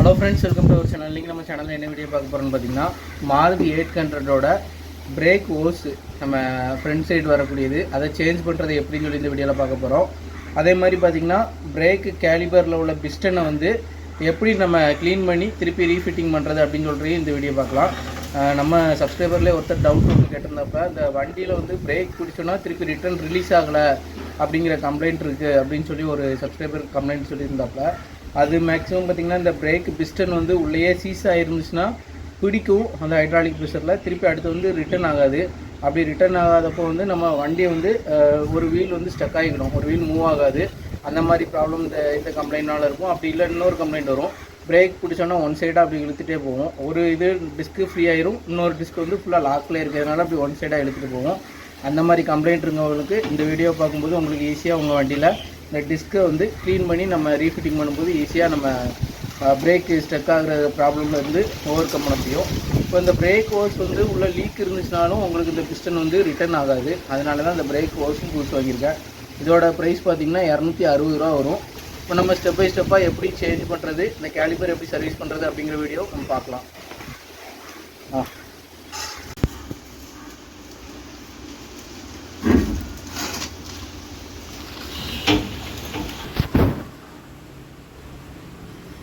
Hello friends welcome to our channel இன்றைக்கி நம்ம சேனலில் என்ன வீடியோ பார்க்க போகிறோம்னு பார்த்தீங்கன்னா மாருதி எயிட் ஹண்ட்ரடோட பிரேக் ஓஸ் நம்ம ஃப்ரண்ட் சைடு வரக்கூடியது. அதை சேஞ்ச் பண்ணுறது எப்படின்னு சொல்லி இந்த வீடியோவில் பார்க்க போகிறோம் அதே மாதிரி பார்த்தீங்கன்னா பிரேக் கேலிபரில் உள்ள பிஸ்டனை வந்து எப்படி நம்ம க்ளீன் பண்ணி திருப்பி ரீஃபிட்டிங் பண்ணுறது அப்படின்னு சொல்கிறதையும் இந்த வீடியோ பார்க்கலாம். நம்ம சப்ஸ்கிரைபர்லேயே ஒருத்தர் டவுட் ஒன்று கேட்டிருந்தப்ப இந்த வண்டியில் வந்து பிரேக் பிடிச்சோன்னா திருப்பி ரிட்டர்ன் ரிலீஸ் ஆகலை அப்படிங்கிற கம்ப்ளைண்ட் இருக்குது அப்படின்னு சொல்லி ஒரு சப்ஸ்கிரைபர் கம்ப்ளைண்ட் சொல்லியிருந்தாப்ப அது மேக்ஸிமம் பார்த்திங்கன்னா இந்த பிரேக் பிஸ்டன் வந்து உள்ளேயே சீஸ் ஆகிருந்துச்சுன்னா பிடிக்கும். அந்த ஹைட்ராலிக் ப்ரெஷரில் திருப்பி அடுத்து வந்து ரிட்டர்ன் ஆகாது. அப்படி ரிட்டர்ன் ஆகாதப்போ வந்து நம்ம வண்டியை வந்து ஒரு வீல் வந்து ஸ்டக் ஆகிக்கணும் ஒரு வீல் மூவ் ஆகாது. அந்த மாதிரி ப்ராப்ளம் இந்த இந்த கம்ப்ளைண்ட்னால இருக்கும். அப்படி இல்லை இன்னொரு கம்ப்ளைண்ட் வரும். பிரேக் பிடிச்சோன்னா ஒன் சைடாக அப்படி இழுத்துகிட்டே போவோம் ஒரு இது டிஸ்க்கு ஃப்ரீ ஆயிரும். இன்னொரு டிஸ்க் வந்து ஃபுல்லாக லாக்கில் இருக்கிறதுனால அப்படி ஒன் சைடாக இழுத்துட்டு போவோம் அந்த மாதிரி கம்ப்ளைண்ட் இருக்கவங்களுக்கு இந்த வீடியோ பார்க்கும்போது உங்களுக்கு ஈஸியாக உங்கள் வண்டியில் இந்த டிஸ்க்கை வந்து க்ளீன் பண்ணி நம்ம ரீஃபிட்டிங் பண்ணும்போது ஈஸியாக நம்ம பிரேக் ஸ்டக் ஆகிற ப்ராப்ளம்லேருந்து ஓவர் கம் பண்ண முடியும். இப்போ இந்த பிரேக் ஹோஸ் வந்து உள்ளே லீக் இருந்துச்சுனாலும் உங்களுக்கு இந்த பிஸ்டன் வந்து ரிட்டர்ன் ஆகாது. அதனால தான் இந்த பிரேக் ஹோஸும் புதுசு வாங்கியிருக்கேன். இதோட ப்ரைஸ் பார்த்தீங்கன்னா இரநூத்தி அறுபது ரூபா வரும். இப்போ நம்ம ஸ்டெப் பை ஸ்டெப்பாக எப்படி சேஞ்ச் பண்ணுறது இந்த கேலிபர் எப்படி சர்வீஸ் பண்ணுறது அப்படிங்கிற வீடியோ நம்ம பார்க்கலாம். ஆ.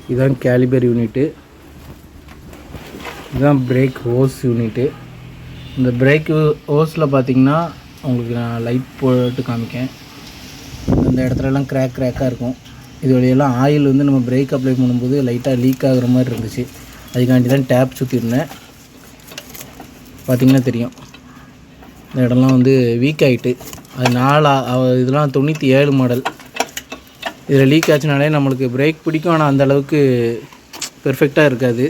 இதுதான் கேலிபர் யூனிட்டு இதுதான் பிரேக் ஹோஸ் யூனிட்டு இந்த பிரேக் ஹோஸில் பார்த்தீங்கன்னா உங்களுக்கு நான் லைட் போட்டு காமிக்கேன். அந்த இடத்துலலாம் கிராக் கிராக்காக இருக்கும். இது வழியெல்லாம் ஆயில் வந்து நம்ம பிரேக் அப்ளை பண்ணும்போது லைட்டாக லீக் ஆகுற மாதிரி இருந்துச்சு. அதுக்காண்டி தான் டேப் சுற்றிருந்தேன் பார்த்திங்கன்னா தெரியும். இந்த இடம்லாம் வந்து வீக் ஆகிட்டு அது நாலா இதெல்லாம் தொண்ணூற்றி ஏழு மாடல் இதில் லீக் ஆச்சுனாலே நம்மளுக்கு பிரேக் பிடிக்கும். ஆனால் அந்த அளவுக்கு பெர்ஃபெக்டாக இருக்காது.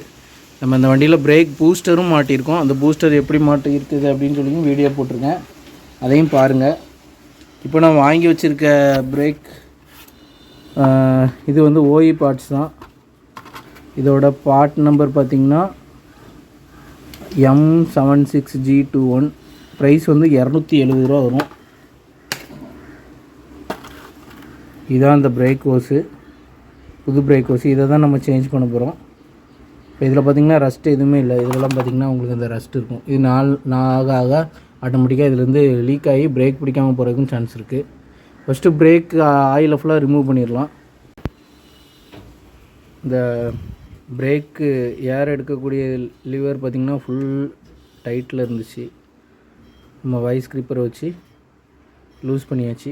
நம்ம இந்த வண்டியில் பிரேக் பூஸ்டரும் மாட்டியிருக்கோம். அந்த பூஸ்டர் எப்படி மாட்டி இருக்குது அப்படின்னு சொல்லி வீடியோ போட்டிருக்கேன். அதையும் பாருங்கள் இப்போ நான் வாங்கி வச்சுருக்க பிரேக் இது வந்து ஓஇ பார்ட்ஸ் தான். இதோட பார்ட் நம்பர் பார்த்திங்கன்னா M seven six G two one price வந்து இரநூத்தி எழுபது ரூபா வரும். இதான் அந்த பிரேக் ஹோஸு புது பிரேக் ஹோஸு இதை தான் நம்ம சேஞ்ச் பண்ண போகிறோம் இப்போ இதில் பார்த்தீங்கன்னா ரஸ்ட் எதுவுமே இல்லை. இதெல்லாம் பார்த்தீங்கன்னா உங்களுக்கு அந்த ரஸ்ட் இருக்கும். இது நாள் நான் ஆக ஆக ஆட்டோமேட்டிக்காக இதுலேருந்து லீக் ஆகி பிரேக் பிடிக்காமல் போகிறதுக்கும் சான்ஸ் இருக்குது ஃபஸ்ட்டு பிரேக் ஆயிலை ஃபுல்லாக ரிமூவ் பண்ணிடலாம். இந்த பிரேக்கு ஏர் எடுக்கக்கூடிய லிவர் பார்த்திங்கன்னா ஃபுல் டைட்டில் இருந்துச்சு. நம்ம வைஸ் கிரிப்பரை வச்சு லூஸ் பண்ணியாச்சு.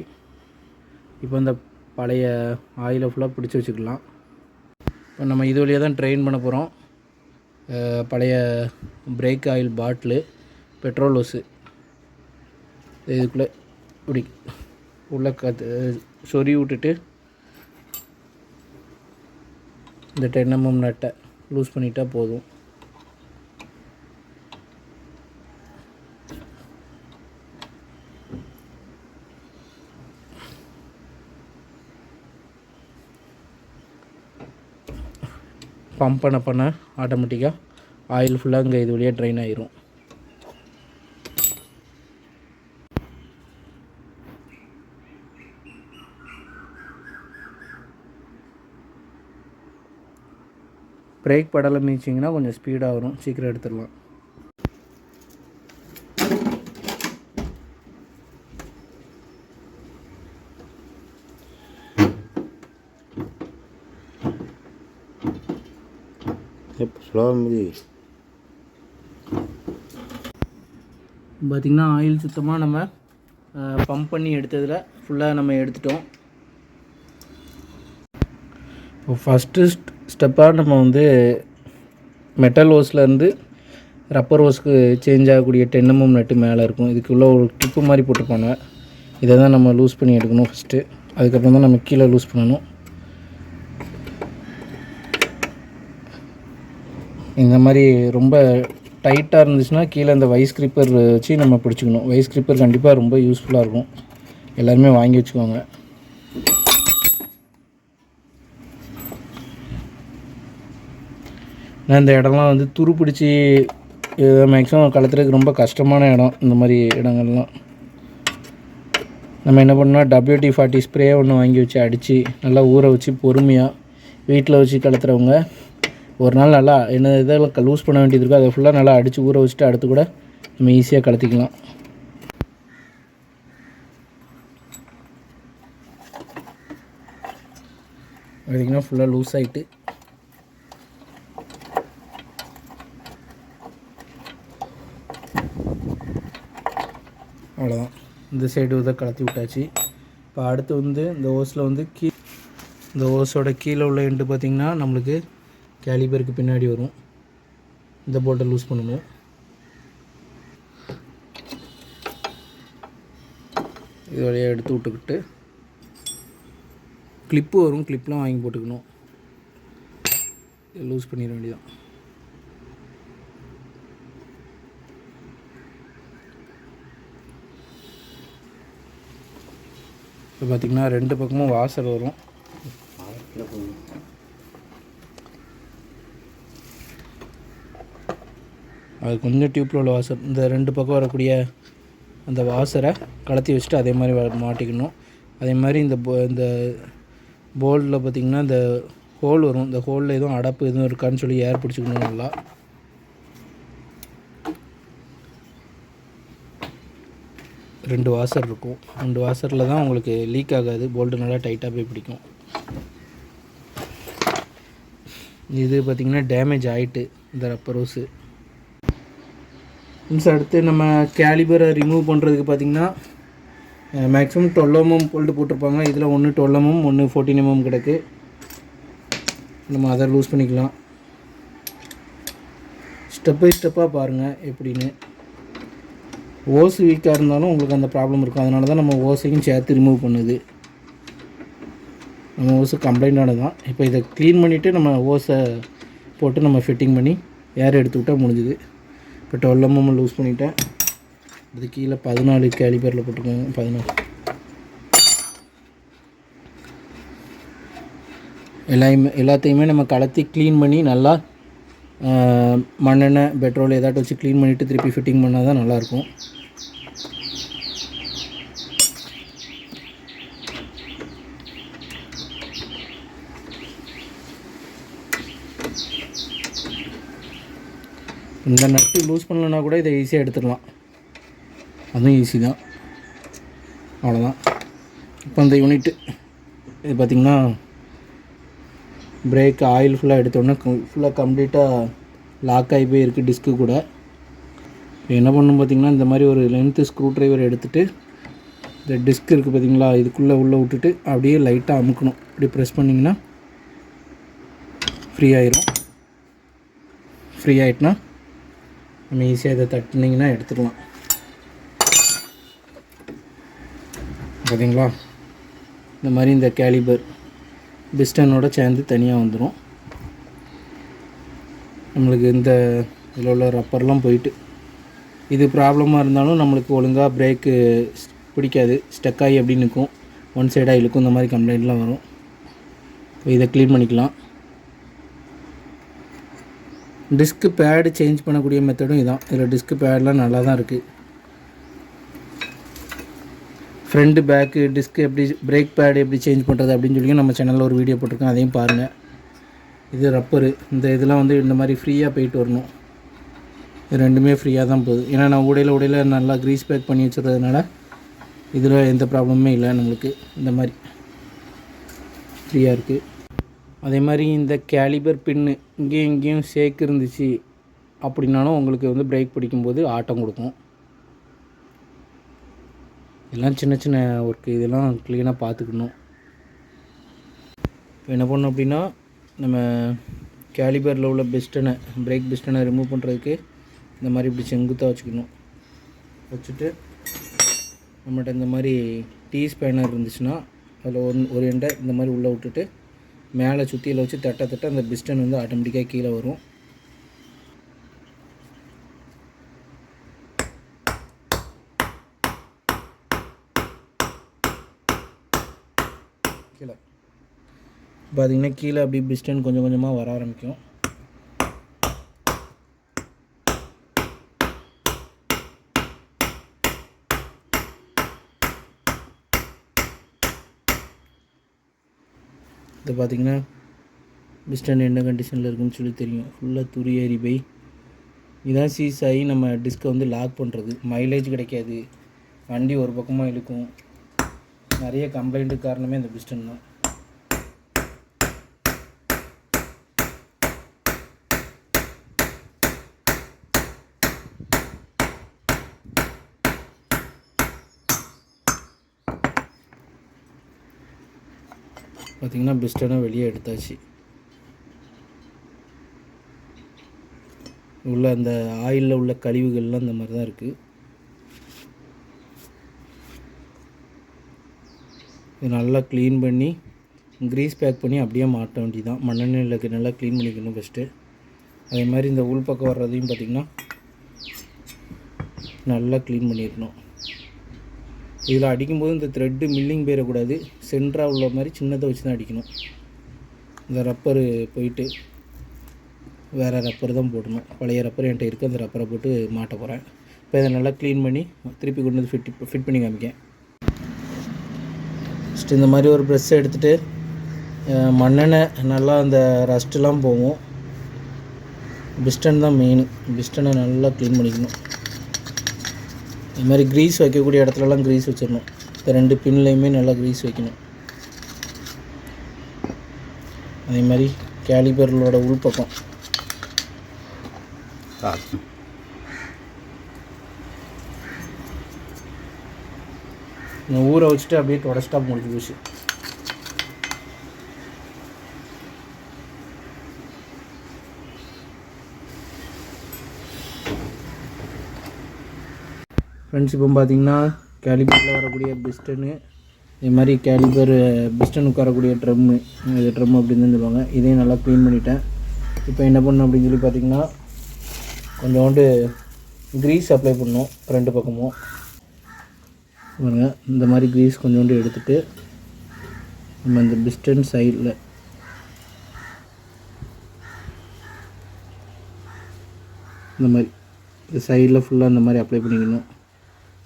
இப்போ அந்த பழைய ஆயிலை ஃபுல்லாக பிடிச்சி வச்சுக்கலாம். இப்போ நம்ம இது வழியாக தான் ட்ரெயின் பண்ண போகிறோம் பழைய brake oil bottle petrol hose இதுக்குள்ளே இப்படி உள்ளே கற்று சொறி விட்டுட்டு இந்த டென் எம்எம் நட்டை லூஸ் பண்ணிட்டா போதும். பம்ப் பண்ண பண்ண ஆட்டோமேட்டிக்காக ஆயில் ஃபுல்லாக இங்கே இது வழியாக ட்ரைன் ஆயிரும். பிரேக் படலை மீச்சிங்கன்னா கொஞ்சம் ஸ்பீடாக வரும். சீக்கிரம் எடுத்துடலாம். ஸ்லோவாக மிதி பார்த்திங்கன்னா ஆயில் சுத்தமாக நம்ம பம்ப் பண்ணி எடுத்ததில் ஃபுல்லாக நம்ம எடுத்துட்டோம். இப்போ ஃபஸ்ட்டு ஸ்டெப்பாக நம்ம வந்து மெட்டல் ஓஸ்லேருந்து ரப்பர் ஓஸ்க்கு சேஞ்ச் ஆகக்கூடிய டென்னமும் mm நட்டு மேலே இருக்கும். இதுக்குள்ளே ஒரு டிப்பு மாதிரி போட்டிருப்பாங்க. இதை தான் நம்ம லூஸ் பண்ணி எடுக்கணும் ஃபஸ்ட்டு அதுக்கப்புறம் தான் நம்ம கீழே லூஸ் பண்ணணும். இந்த மாதிரி ரொம்ப டைட்டாக இருந்துச்சுன்னா கீழே இந்த வைஸ் கிரிப்பர் வச்சு நம்ம பிடிச்சிக்கணும். வைஸ் கிரிப்பர் கண்டிப்பாக ரொம்ப யூஸ்ஃபுல்லாக இருக்கும். எல்லாருமே வாங்கி வச்சுக்கோங்க. நான் இந்த இடம்லாம் வந்து துரு பிடிச்சி மேக்ஸிமம் கலத்துறதுக்கு ரொம்ப கஷ்டமான இடம் இந்த மாதிரி இடங்கள்லாம். நம்ம என்ன பண்ணோம்னா டபிள்யூடி ஃபார்ட்டி ஸ்ப்ரே ஒன்று வாங்கி வச்சு அடித்து நல்லா ஊற வச்சு பொறுமையாக வீட்டில் வச்சு கலத்துறவங்க ஒரு நாள் நல்லா என்ன இதெல்லாம் லூஸ் பண்ண வேண்டியது இருக்கோ அதை ஃபுல்லாக நல்லா அடித்து ஊற வச்சுட்டு அடுத்து கூட நம்ம ஈஸியாக கலத்திக்கலாம் பார்த்திங்கன்னா ஃபுல்லாக லூஸ் ஆகிட்டு அவ்வளோதான் இந்த சைடு இதை கலத்தி விட்டாச்சு. இப்போ அடுத்து வந்து இந்த ஓஸில் வந்து கீ இந்த ஓஸோட கீழே உள்ள எண்டு பார்த்திங்கன்னா நம்மளுக்கு கேலிபருக்கு பின்னாடி வரும். இந்த போல்ட்டை லூஸ் பண்ணணும். இது வழியாக எடுத்து விட்டுக்கிட்டு கிளிப்பு வரும். கிளிப்லாம் வாங்கி போட்டுக்கணும். லூஸ் பண்ணிட வேண்டியதான் இப்போ பார்த்திங்கன்னா ரெண்டு பக்கமும் வாசல் வரும். அது கொஞ்சம் டியூப்பில் உள்ள வாசர் இந்த ரெண்டு பக்கம் வரக்கூடிய அந்த வாசரை கலத்தி வச்சுட்டு அதே மாதிரி மாட்டிக்கணும். அதே மாதிரி இந்த போ இந்த போல்டில் பார்த்திங்கன்னா இந்த ஹோல் வரும். இந்த ஹோலில் எதுவும் அடப்பு எதுவும் இருக்கான்னு சொல்லி ஏர் பிடிச்சிக்கணும் நல்லா. ரெண்டு வாசர் இருக்கும். ரெண்டு வாசரில் தான் உங்களுக்கு லீக் ஆகாது. போல்டு நல்லா டைட்டாக போய் பிடிக்கும். இது பார்த்திங்கன்னா டேமேஜ் ஆகிட்டு இந்த ரப்பர் ரோஸு மீன்ஸ் அடுத்து நம்ம கேலிபரை ரிமூவ் பண்ணுறதுக்கு பார்த்திங்கன்னா மேக்ஸிமம் டுவெல் எம்எம் போல்ட்டு போட்டிருப்பாங்க. இதில் ஒன்று டுவெல் எம்எம் ஒன்று ஃபோர்டீன் எம்எம் கிடக்கு. நம்ம அதை லூஸ் பண்ணிக்கலாம். ஸ்டெப் பை ஸ்டெப்பாக பாருங்கள் எப்படின்னு. ஓஸ் வீக்காக இருந்தாலும் உங்களுக்கு அந்த ப்ராப்ளம் இருக்கும். அதனால தான் நம்ம ஓசையும் சேர்த்து ரிமூவ் பண்ணுது. நம்ம ஓஸு கம்ப்ளைண்ட் தான் இப்போ இதை க்ளீன் பண்ணிவிட்டு நம்ம ஓஸை போட்டு நம்ம ஃபிட்டிங் பண்ணி ஏர் எடுத்து விட்டால் முடிஞ்சுது. இப்போ டுவெல் எம்எம் லூஸ் பண்ணிட்டேன். அது கீழே பதினாலு கேலிபரில் போட்டிருக்கோங்க பதினாலு. எல்லாமே எல்லாத்தையுமே நம்ம கலத்தி க்ளீன் பண்ணி நல்லா மண்ணெண்ணெய் பெட்ரோல் ஏதாட்டும் வச்சு க்ளீன் பண்ணிவிட்டு திருப்பி ஃபிட்டிங் பண்ணால் தான் நல்லாயிருக்கும். இந்த நட்டு லூஸ் பண்ணலன்னா கூட இதை ஈஸியாக எடுத்துடலாம் அதுவும் ஈஸி தான். அவ்வளோதான் இப்போ இந்த யூனிட்டு இது பார்த்திங்கன்னா பிரேக் ஆயில் ஃபுல்லாக எடுத்தோடனே ஃபுல்லாக கம்ப்ளீட்டாக லாக் ஆகி போய் இருக்குது டிஸ்க்கு கூட. இப்போ என்ன பண்ணணும் பார்த்தீங்கன்னா இந்த மாதிரி ஒரு லென்த்து ஸ்க்ரூ ட்ரைவர் எடுத்துகிட்டு இந்த டிஸ்க் இருக்குது பார்த்தீங்களா இதுக்குள்ளே உள்ளே விட்டுட்டு அப்படியே லைட்டாக அமுக்கணும். இப்படி ப்ரெஸ் பண்ணிங்கன்னா ஃப்ரீ ஆயிரும். ஃப்ரீ ஆகிட்டுனா நம்ம ஈஸியாக இதை தட்டினீங்கன்னா எடுத்துடலாம். பார்த்தீங்களா இந்த மாதிரி இந்த கேலிபர் பிஸ்டனோட சேர்ந்து தனியாக வந்துடும் நம்மளுக்கு இந்த இதில் உள்ள ரப்பர்லாம் போயிட்டு இது ப்ராப்ளமாக இருந்தாலும் நம்மளுக்கு ஒழுங்காக பிரேக்கு பிடிக்காது. ஸ்டக் ஆகி நிற்கும். ஒன் சைடாக இழுக்கும். இந்த மாதிரி கம்ப்ளைண்ட்லாம் வரும். இதை க்ளீன் பண்ணிக்கலாம். டிஸ்க்கு பேடு சேஞ்ச் பண்ணக்கூடிய மெத்தடும் இதான். இதில் டிஸ்க்கு பேட்லாம் நல்லா தான் இருக்குது ஃப்ரண்ட்டு பேக்கு டிஸ்க்கு எப்படி பிரேக் பேடு எப்படி சேஞ்ச் பண்ணுறது அப்படின்னு சொல்லி நம்ம சேனலில் ஒரு வீடியோ போட்டிருக்கோம் அதையும் பாருங்கள் இது ரப்பரு இந்த இதெல்லாம் வந்து இந்த மாதிரி ஃப்ரீயாக போயிட்டு வரணும். இது ரெண்டுமே ஃப்ரீயாக தான் போகுது. ஏன்னா நான் உடையில உடையில நல்லா க்ரீஸ் பேக் பண்ணி வச்சுருந்ததுனால இதில் எந்த ப்ராப்ளமுமே இல்லை நம்மளுக்கு. இந்த மாதிரி ஃப்ரீயாக இருக்குது அதே மாதிரி இந்த கேலிபர் பின்னு இங்கேயும் இங்கேயும் ஷேக் இருந்துச்சு அப்படின்னாலும் உங்களுக்கு வந்து பிரேக் பிடிக்கும்போது ஆட்டம் கொடுக்கும். இதெல்லாம் சின்ன சின்ன ஒர்க்கு இதெல்லாம் க்ளீனாக பார்த்துக்கணும். இப்போ என்ன பண்ணோம் அப்படின்னா நம்ம கேலிபரில் உள்ள பெஸ்டனை பிரேக் பெஸ்டனை ரிமூவ் பண்ணுறதுக்கு இந்த மாதிரி இப்படி செங்குத்தாக வச்சுக்கணும். வச்சுட்டு நம்மகிட்ட இந்த மாதிரி டீ ஸ்பேனர் இருந்துச்சுன்னா அதில் ஒன் ஒரு எண்டை இந்த மாதிரி உள்ளே விட்டுட்டு மேலே சுற்றியில் வச்சு தட்ட தட்ட அந்த பிஸ்டன் வந்து ஆட்டோமேட்டிக்காக கீழே வரும். கீழே. பார்த்திங்கன்னா கீழே அப்படியே பிஸ்டன் கொஞ்சம் கொஞ்சமாக வர ஆரம்பிக்கும். இது பார்த்தீங்கன்னா பிஸ்டன் என்ன கண்டிஷனில் இருக்குன்னு சொல்லி தெரியும். ஃபுல்லாக துரி ஏறி போய் இதான் சீஸ் ஆகி நம்ம டிஸ்கை வந்து லாக் பண்ணுறது மைலேஜ் கிடைக்காது. வண்டி ஒரு பக்கமாக இழுக்கும். நிறைய கம்ப்ளைண்ட்டுக்கு காரணமே இந்த பிஸ்டன் தான். பார்த்திங்கன்னா பிஸ்டனை வெளியே எடுத்தாச்சு. உள்ள அந்த ஆயிலில் உள்ள கழிவுகள்லாம் இந்த மாதிரி தான் இருக்குது இது நல்லா க்ளீன் பண்ணி க்ரீஸ் பேக் பண்ணி அப்படியே மாட்ட வேண்டியதான் மண்ணெண்ணெயில் நல்லா க்ளீன் பண்ணிக்கணும் ஃபஸ்ட்டு அதே மாதிரி இந்த உள் பக்கம் வர்றதையும் பார்த்திங்கன்னா நல்லா க்ளீன் பண்ணிடணும் இதில் அடிக்கும்போது இந்த த்ரெட்டு மில்லிங் போயிடக்கூடாது. சென்டராக உள்ள மாதிரி சின்னதை வச்சு தான் அடிக்கணும். இந்த ரப்பரு போயிட்டு வேறு ரப்பர் தான் போடணும். பழைய ரப்பர் என்கிட்ட இருக்குது அந்த ரப்பரை போட்டு மாட்ட போகிறேன் இப்போ இதை நல்லா க்ளீன் பண்ணி திருப்பி கொண்டு வந்து ஃபிட் ஃபிட் பண்ணி காமிக்கேன். ஃபஸ்ட்டு இந்த மாதிரி ஒரு ப்ரெஷ்ஷை எடுத்துகிட்டு மண்ணெண்ணெய் நல்லா அந்த ரஸ்ட்டுலாம் போகும். பிஸ்டன் தான் மெயின் பிஸ்டனை நல்லா க்ளீன் பண்ணிக்கணும். இது மாதிரி க்ரீஸ் வைக்கக்கூடிய இடத்துலலாம் க்ரீஸ் வச்சிடணும். இந்த ரெண்டு பின்லேயுமே நல்லா க்ரீஸ் வைக்கணும். அதே மாதிரி கேலிபர்களோட உள்பக்கம். ஊரை வச்சுட்டு அப்படியே தொடச்சிட்டா முடிஞ்சு போச்சு. ஃப்ரெண்ட்ஸ் இப்போ பார்த்தீங்கன்னா கேலிபரில் வரக்கூடிய பிஸ்டனு இதே மாதிரி கேலிபர் பிஸ்டன் உட்காரக்கூடிய ட்ரம்மு இது ட்ரம் அப்படின்னு தான் சொல்லுவாங்க. இதையும் நல்லா க்ளீன் பண்ணிட்டேன். இப்போ என்ன பண்ணணும் அப்படின்னு சொல்லி பார்த்தீங்கன்னா கொஞ்சோண்டு க்ரீஸ் அப்ளை பண்ணணும் ரெண்டு பக்கமும். பாருங்க இந்த மாதிரி க்ரீஸ் கொஞ்சோண்டு எடுத்துட்டு நம்ம இந்த பிஸ்டன் சைடில் இந்த மாதிரி இந்த சைடில் ஃபுல்லாக இந்த மாதிரி அப்ளை பண்ணிக்கணும்.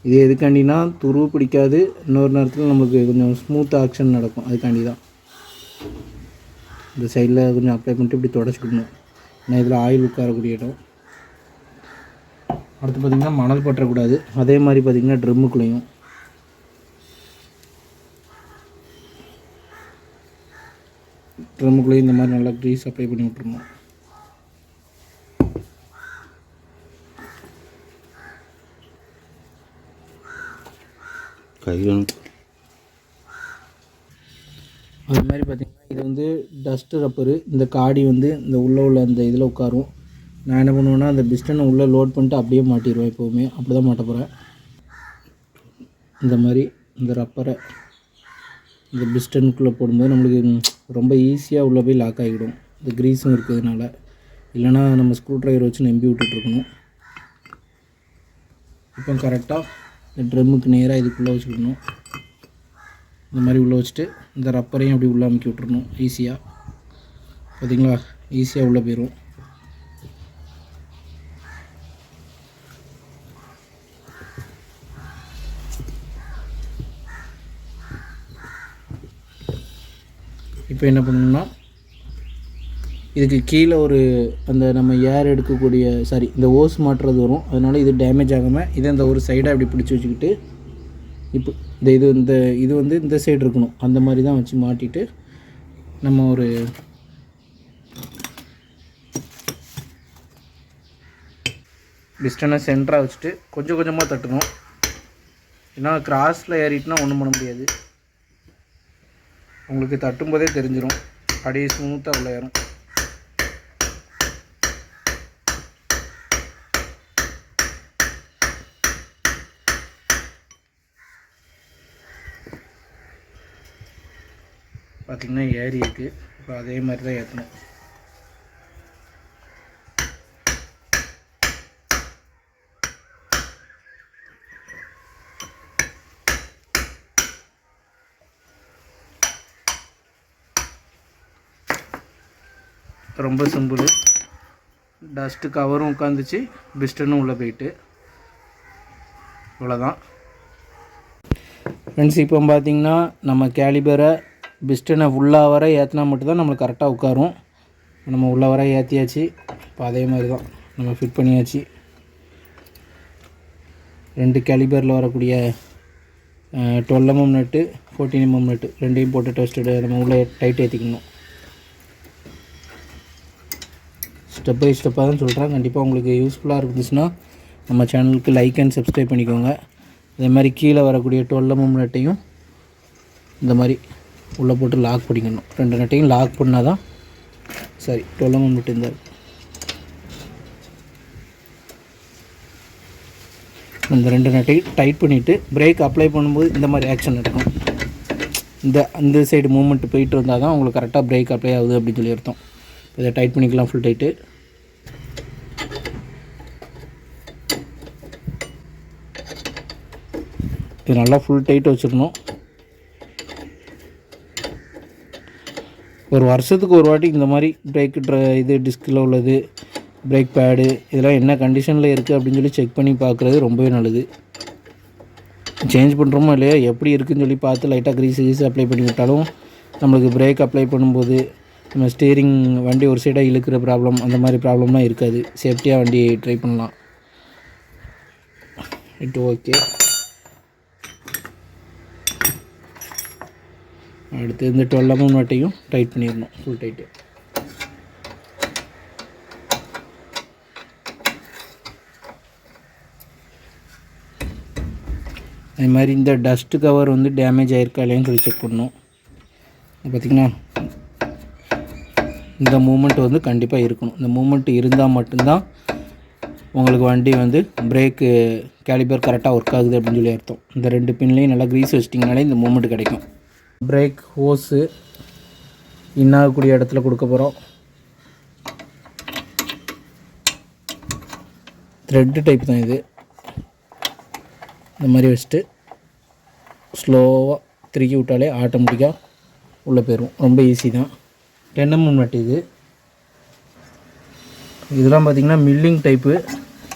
இது எதுக்காண்டினா துருவு பிடிக்காது இன்னொரு நேரத்தில் நமக்கு கொஞ்சம் ஸ்மூத் ஆக்ஷன் நடக்கும். அதுக்காண்டி தான் இந்த சைடில் கொஞ்சம் அப்ளை பண்ணிட்டு இப்படி தொடச்சிக்கணும் ஏன்னா இதில் ஆயில் உட்காரக்கூடிய இடம். அடுத்து பார்த்திங்கன்னா மணல் பற்றக்கூடாது. அதே மாதிரி பார்த்திங்கன்னா ட்ரம்முக்குள்ளேயும் ட்ரம்முக்குள்ளேயும் இந்த மாதிரி நல்லா க்ரீஸ் அப்ளை பண்ணி விட்ருணும் கையில் அது மாதிரி பார்த்திங்கன்னா இது வந்து டஸ்ட்டு ரப்பரு இந்த காடி வந்து இந்த உள்ளே உள்ள அந்த இதில் உட்காரும். நான் என்ன பண்ணுவேன்னா அந்த பிஸ்டனை உள்ளே லோட் பண்ணிட்டு அப்படியே மாட்டிடுவேன் எப்போவுமே. அப்படி தான் மாட்ட போகிறேன் இந்த மாதிரி இந்த ரப்பரை இந்த பிஸ்டனுக்குள்ளே போடும்போது நம்மளுக்கு ரொம்ப ஈஸியாக உள்ளே போய் லாக் ஆகிடும். இந்த க்ரீஸும் இருக்கிறதுனால. இல்லைனா நம்ம ஸ்க்ரூ ட்ரைவர் வச்சு நம்பி விட்டுட்ருக்கணும் இப்போ கரெக்டாக இந்த ட்ரம்முக்கு நேராக இதுக்குள்ளே வச்சுக்கணும் இந்த மாதிரி உள்ளே வச்சுட்டு இந்த ரப்பரையும் அப்படி உள்ளே அமுக்கி விட்டுறணும். ஈஸியாக பார்த்தீங்களா? ஈஸியாக உள்ளே போயிடும் இப்போ என்ன பண்ணணும்னா இதுக்கு கீழே ஒரு அந்த நம்ம ஏர் எடுக்கக்கூடிய சாரி இந்த ஓஸ் மாட்டுறது வரும். அதனால் இது டேமேஜ் ஆகாமல் இதை இந்த ஒரு சைடாக இப்படி பிடிச்சி வச்சுக்கிட்டு இப்போ இந்த இது இந்த இது வந்து இந்த சைடு இருக்கணும். அந்த மாதிரி தான் வச்சு மாட்டிட்டு நம்ம ஒரு டிஸ்டனை சென்டராக வச்சுட்டு கொஞ்சம் கொஞ்சமாக தட்டணும். ஏன்னா கிராஸில் ஏறிட்டுனா ஒன்றும் பண்ண முடியாது. உங்களுக்கு தட்டும்போதே தெரிஞ்சிடும் அப்படியே ஸ்மூத்தாக உள்ள ஏறும். பார்த்திங்கன்னா ஏறி இருக்குது இப்போ அதே மாதிரி தான் ஏற்றணும் ரொம்ப சிம்பிள். டஸ்ட்டு கவரும் உட்காந்துச்சு பிஸ்டனும் உள்ளே போயிட்டு. இவ்வளோதான் ஃப்ரெண்ட்ஸ் இப்போ பார்த்திங்கன்னா நம்ம கேலிபரை பிஸ்டனை ஃபுல்லாக வர ஏற்றினா மட்டும்தான் நம்மளுக்கு கரெக்டாக உட்காரும். நம்ம உள்ளே வர ஏற்றியாச்சு இப்போ அதே மாதிரி தான் நம்ம ஃபிட் பண்ணியாச்சு. ரெண்டு கேலிபரில் வரக்கூடிய twelve mm nut fourteen mm nut ரெண்டையும் போட்டு டெஸ்ட்டு நம்ம உள்ளே டைட் ஏற்றிக்கணும் ஸ்டெப் பை ஸ்டெப்பாக தான் சொல்கிறேன் கண்டிப்பாக உங்களுக்கு யூஸ்ஃபுல்லாக இருந்துச்சுன்னா நம்ம சேனலுக்கு லைக் அண்ட் சப்ஸ்கிரைப் பண்ணிக்கோங்க. அதே மாதிரி கீழே வரக்கூடிய டுவெல் எம்எம் நட்டையும் இந்த மாதிரி உள்ளே போட்டு லாக் பண்ணிக்கணும் ரெண்டு நட்டையும் லாக் பண்ணால் தான் சரி டுவெல் எம்எம் நட்டு இந்த இந்த ரெண்டு நட்டையும் டைட் பண்ணிவிட்டு பிரேக் அப்ளை பண்ணும்போது இந்த மாதிரி ஆக்ஷன் நடக்கும். இந்த அந்த சைடு மூமெண்ட் போயிட்டு இருந்தால் தான் உங்களுக்கு கரெக்டாக பிரேக் அப்ளை ஆகுது அப்படின்னு சொல்லி அர்த்தம். இதை டைட் பண்ணிக்கலாம் ஃபுல் டைட்டு இது நல்லா ஃபுல் டைட் வச்சுக்கணும் ஒரு வருஷத்துக்கு ஒரு வாட்டி இந்த மாதிரி பிரேக் இது டிஸ்கில் உள்ளது பிரேக் பேடு இதெல்லாம் என்ன கண்டிஷனில் இருக்குது அப்படின்னு சொல்லி செக் பண்ணி பார்க்குறது ரொம்பவே நல்லது. சேஞ்ச் பண்ணுறோமோ இல்லையா? எப்படி இருக்குதுன்னு சொல்லி பார்த்து லைட்டாக க்ரீஸ் கிரீஸ் அப்ளை பண்ணி விட்டாலும் நம்மளுக்கு பிரேக் அப்ளை பண்ணும்போது நம்ம ஸ்டீரிங் வண்டி ஒரு சைடாக இழுக்கிற ப்ராப்ளம் அந்த மாதிரி ப்ராப்ளம்லாம் இருக்காது. சேஃப்டியாக வண்டி ட்ரை பண்ணலாம். இட் ஓகே அடுத்து இந்த டுவெல் எம்எம் நட்டையும் டைட் பண்ணிடணும் ஃபுல் டைட்டு அதே மாதிரி இந்த டஸ்ட் கவர் வந்து டேமேஜ் ஆகிருக்கா இல்லையான்னு சொல்லி செக் பண்ணணும். பார்த்திங்கன்னா இந்த மூமெண்ட் வந்து கண்டிப்பாக இருக்கணும். இந்த மூமெண்ட் இருந்தால் மட்டும்தான் உங்களுக்கு வண்டி வந்து பிரேக்கு கேலிபர் கரெக்டாக ஒர்க் ஆகுது அப்படின்னு சொல்லி அர்த்தம். இந்த ரெண்டு பின்லேயும் நல்லா க்ரீஸ் வச்சிட்டிங்கனாலே இந்த மூமெண்ட் கிடைக்கும். பிரேக் ஹோஸு இன்னாகக்கூடிய இடத்துல கொடுக்க போகிறோம் த்ரெட்டு டைப் தான் இது. இந்த மாதிரி வச்சுட்டு ஸ்லோவாக திருக்கி விட்டாலே ஆட்டோமேட்டிக்காக உள்ளே போயிடும் ரொம்ப ஈஸி தான். டென் எம்எம் நட்டு இது. இதெல்லாம் பார்த்திங்கன்னா மில்லிங் டைப்பு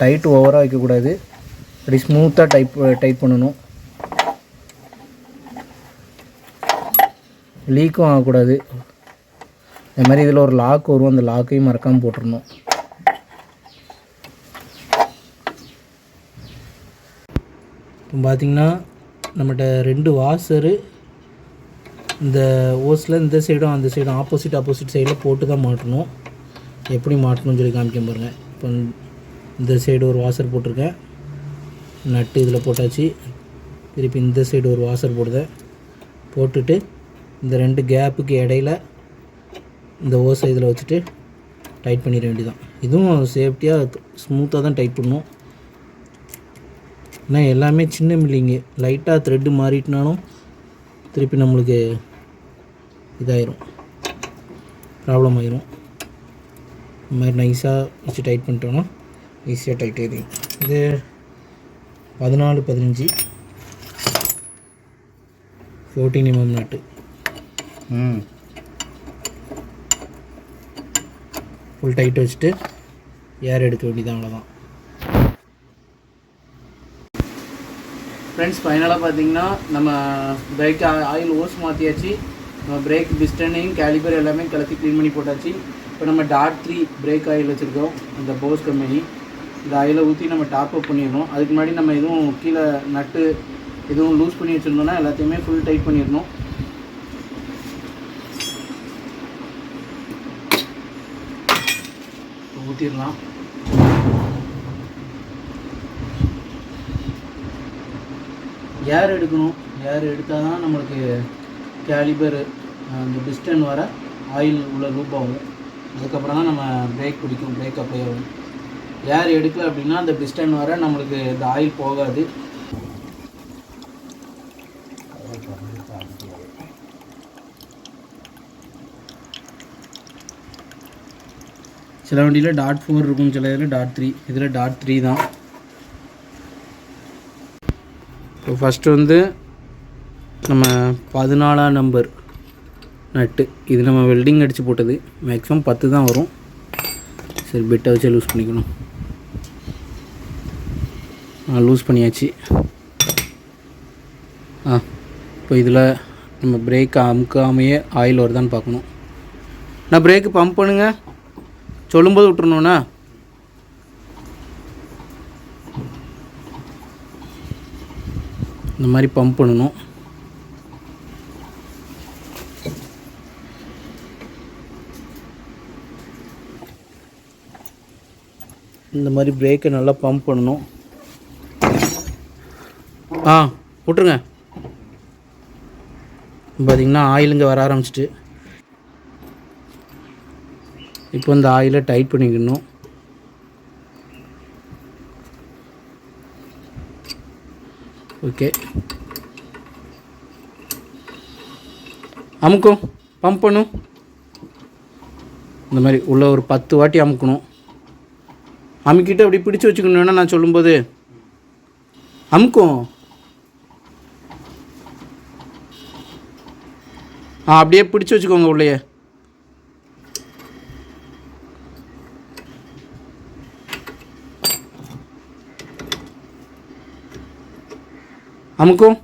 டைட் ஓவராக வைக்கக்கூடாது. அப்படி ஸ்மூத்தாக டைப் டைப் பண்ணணும். லீக்கும் ஆகக்கூடாது. இந்த மாதிரி இதில் ஒரு லாக் வரும். அந்த லாக்கையும் மறக்காமல் போட்டுடணும் இப்போ பார்த்திங்கன்னா நம்மகிட்ட ரெண்டு வாசரு இந்த ஓஸில் இந்த சைடும் அந்த சைடும் ஆப்போசிட் ஆப்போசிட் சைடில் போட்டு தான் மாட்டணும். எப்படி மாட்டணும்னு சொல்லி காமிக்க பாருங்கள் இப்போ இந்த சைடு ஒரு வாசர் போட்டிருக்கேன். நட்டு இதில் போட்டாச்சு. திருப்பி இந்த சைடு ஒரு வாசர் போடுதேன். போட்டுட்டு இந்த ரெண்டு கேப்புக்கு இடையில இந்த ஓசை இதில் வச்சுட்டு டைட் பண்ணிட வேண்டியதான் இதுவும் சேஃப்டியாக ஸ்மூத்தாக தான் டைட் பண்ணும். ஏன்னா எல்லாமே சின்ன மில்லிங்க லைட்டாக த்ரெட்டு மாறிட்டுனாலும் திருப்பி நம்மளுக்கு இதாயிரும். ப்ராப்ளம் ஆயிரும். இந்த மாதிரி நைஸாக வச்சு டைட் பண்ணிட்டோன்னா ஈஸியாக டைட் ஆயிடுங்க இது பதினாலு பதினஞ்சு. ஃபோர்டீன் எம்எம் நாட்டு ம். ஃபுல் டைட் வச்சுட்டு ஏர் எடுக்க வேண்டியதான் அவ்வளோதான் ஃப்ரெண்ட்ஸ் ஃபைனலாக பார்த்தீங்கன்னா நம்ம பிரேக் ஆயில் ஓஸ் மாற்றியாச்சு நம்ம பிரேக் பிஸ்டனையும் கேலிபர் எல்லாமே கலத்தி க்ளீன் பண்ணி போட்டாச்சு. இப்போ நம்ம டாட் த்ரீ பிரேக் ஆயில் வச்சுருக்கோம். இந்த போஸ் கம்பெனி இந்த ஆயிலை ஊற்றி நம்ம டாப் அப் பண்ணிடணும். அதுக்கு முன்னாடி நம்ம எதுவும் கீழே நட்டு எதுவும் லூஸ் பண்ணி வச்சுருந்தோம்னா எல்லாத்தையுமே ஃபுல் டைட் பண்ணிடணும். ஊற்றிடலாம் ஏர் எடுக்கணும்? ஏர் எடுத்தால் தான் நம்மளுக்கு கேலிபர் அந்த பிஸ்டன் வர ஆயில் உள்ள லூப் ஆகும். அதுக்கப்புறம் தான் நம்ம பிரேக் பிடிக்கும் பிரேக் அப்ளை ஆகும் ஏர் எடுக்கல அப்படின்னா அந்த பிஸ்டன் வர நம்மளுக்கு இந்த ஆயில் போகாது. சில வண்டியில் டாட் ஃபோர் இருக்கும் சில இதில் டாட் த்ரீ இதில் டாட் த்ரீ தான். இப்போ ஃபஸ்ட்டு வந்து நம்ம பதினாலாம் நம்பர் நட்டு இது நம்ம வெல்டிங் அடித்து போட்டது. மேக்ஸிமம் பத்து தான் வரும். சரி பெட்டை வச்சு லூஸ் பண்ணிக்கணும். ஆ லூஸ் பண்ணியாச்சு. ஆ இப்போ இதில் நம்ம பிரேக் அமுக்காமையே ஆயில் வருதான்னு பார்க்கணும். நான் பிரேக்கு பம்ப் பண்ணுங்கள் சொல்லும்போது விட்டுருணுண்ணா இந்த மாதிரி பம்ப் பண்ணணும். இந்த மாதிரி பிரேக்கை நல்லா பம்ப் பண்ணணும். ஆ விட்ருங்க பார்த்தீங்கன்னா ஆயிலுங்க வர ஆரம்பிச்சிட்டு. இப்போ இந்த ஆயிலை டைட் பண்ணிக்கணும். ஓகே அமுக்கும். பம்ப் பண்ணும் இந்த மாதிரி உள்ள ஒரு பத்து வாட்டி அமுக்கணும். அமுக்கிட்டு அப்படி பிடிச்சி வச்சுக்கணும். வேணா நான் சொல்லும்போது. அமுக்கும். ஆ அப்படியே பிடிச்சி வச்சுக்கோங்க உள்ளேயே. அமுக்கும்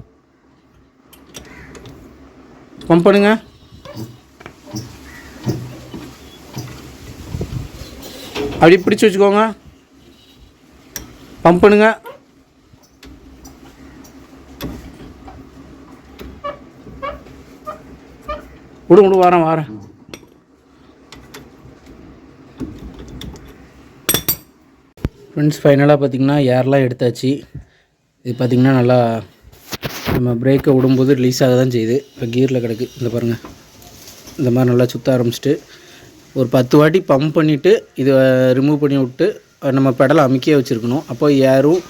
பம்ப் பண்ணுங்க. அப்படி பிடிச்சி வச்சுக்கோங்க. பம்ப் பண்ணுங்க. விடு விடு வாரேன் வாரேன். ஃப்ரெண்ட்ஸ் ஃபைனலாக பார்த்தீங்கன்னா ஏர்லாம் எடுத்தாச்சு. இது பார்த்திங்கன்னா நல்லா நம்ம பிரேக்கை விடும்போது ரிலீஸ் ஆக தான் செய்யுது. இப்போ கீரில் கிடக்கு. இந்த பாருங்கள் இந்த மாதிரி நல்லா சுற்ற ஆரம்பிச்சிட்டு ஒரு பத்து வாட்டி பம்ப் பண்ணிவிட்டு இதை ரிமூவ் பண்ணி விட்டு நம்ம பெடலை அமுக்கியே வச்சுருக்கணும். அப்போ ஏரும்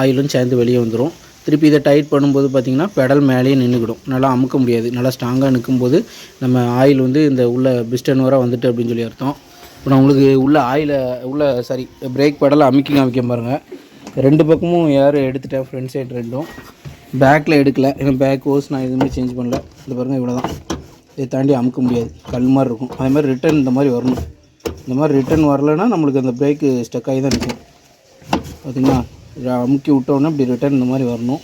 ஆயிலும் சேர்ந்து வெளியே வந்துடும் திருப்பி இதை டைட் பண்ணும்போது பார்த்திங்கன்னா பெடல் மேலேயே நின்றுக்கிடும் நல்லா அமுக்க முடியாது. நல்லா ஸ்ட்ராங்காக நிற்கும்போது நம்ம ஆயில் வந்து இந்த உள்ள பிஸ்டன் வர வந்துட்டு அப்படின்னு சொல்லி அர்த்தம். இப்போ நான் உங்களுக்கு உள்ள ஆயிலை உள்ள சாரி பிரேக் பெடலை அமுக்கி காமிக்க பாருங்கள் ரெண்டு பக்கமும் ஏர் எடுத்துட்டேன் ஃப்ரண்ட் சைடு ரெண்டும். பேக்கில் எடுக்கல. ஏன்னா பேக் ஓஸ் நான் எதுவுமே சேஞ்ச் பண்ணல. இந்த பாருங்கள் இவ்வளோ தான் இதை தாண்டி அமுக்க முடியாது. கல் மாதிரி இருக்கும். அதே மாதிரி ரிட்டர்ன் இந்த மாதிரி வரணும். இந்த மாதிரி ரிட்டர்ன் வரலைன்னா நம்மளுக்கு அந்த பிரேக்கு ஸ்டக் ஆகி தான் நிற்கும் பார்த்தீங்களா அமுக்கி விட்டோன்னே இப்படி ரிட்டர்ன் இந்த மாதிரி வரணும்.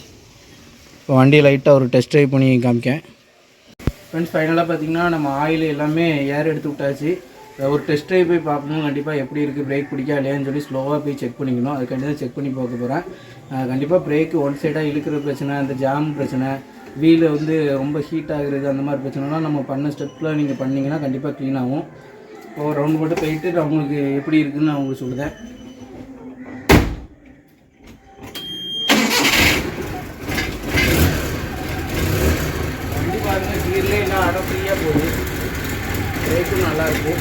இப்போ வண்டி லைட்டாக ஒரு டெஸ்ட் ட்ரைவ் பண்ணி காமிக்கேன். ஃப்ரெண்ட்ஸ் ஃபைனலாக பார்த்தீங்கன்னா நம்ம ஆயில் எல்லாமே ஏர் எடுத்து விட்டாச்சு. ஒரு டெஸ்ட் ட்ரைவ் போய் பார்க்கணும் கண்டிப்பாக எப்படி இருக்குது பிரேக் பிடிக்கா இல்லையான்னு சொல்லி ஸ்லோவாக போய் செக் பண்ணிக்கணும். அதுக்காண்டி தான் செக் பண்ணி பார்க்க போகிறேன் கண்டிப்பாக பிரேக்கு ஒன் சைடாக இழுக்கிற பிரச்சனை அந்த ஜாம் பிரச்சனை வீல் வந்து ரொம்ப ஹீட் ஆகுறது அந்த மாதிரி பிரச்சனைலாம் நம்ம பண்ண ஸ்டெப்பில் நீங்கள் பண்ணிங்கன்னா கண்டிப்பாக க்ளீன் ஆகும். ஒரு ரவுண்ட் மட்டும் போயிட்டு அவங்களுக்கு எப்படி இருக்குதுன்னு நான் உங்களுக்கு சொல்லுதேன் வண்டி பாருங்க கீர்லேயே எல்லாம் அடம் ஃப்ரீயாக போகுது பிரேக்கும் நல்லா இருக்கு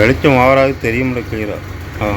வெளிச்சம் ஓவராக தெரியும்ல கிளியராக ஆ.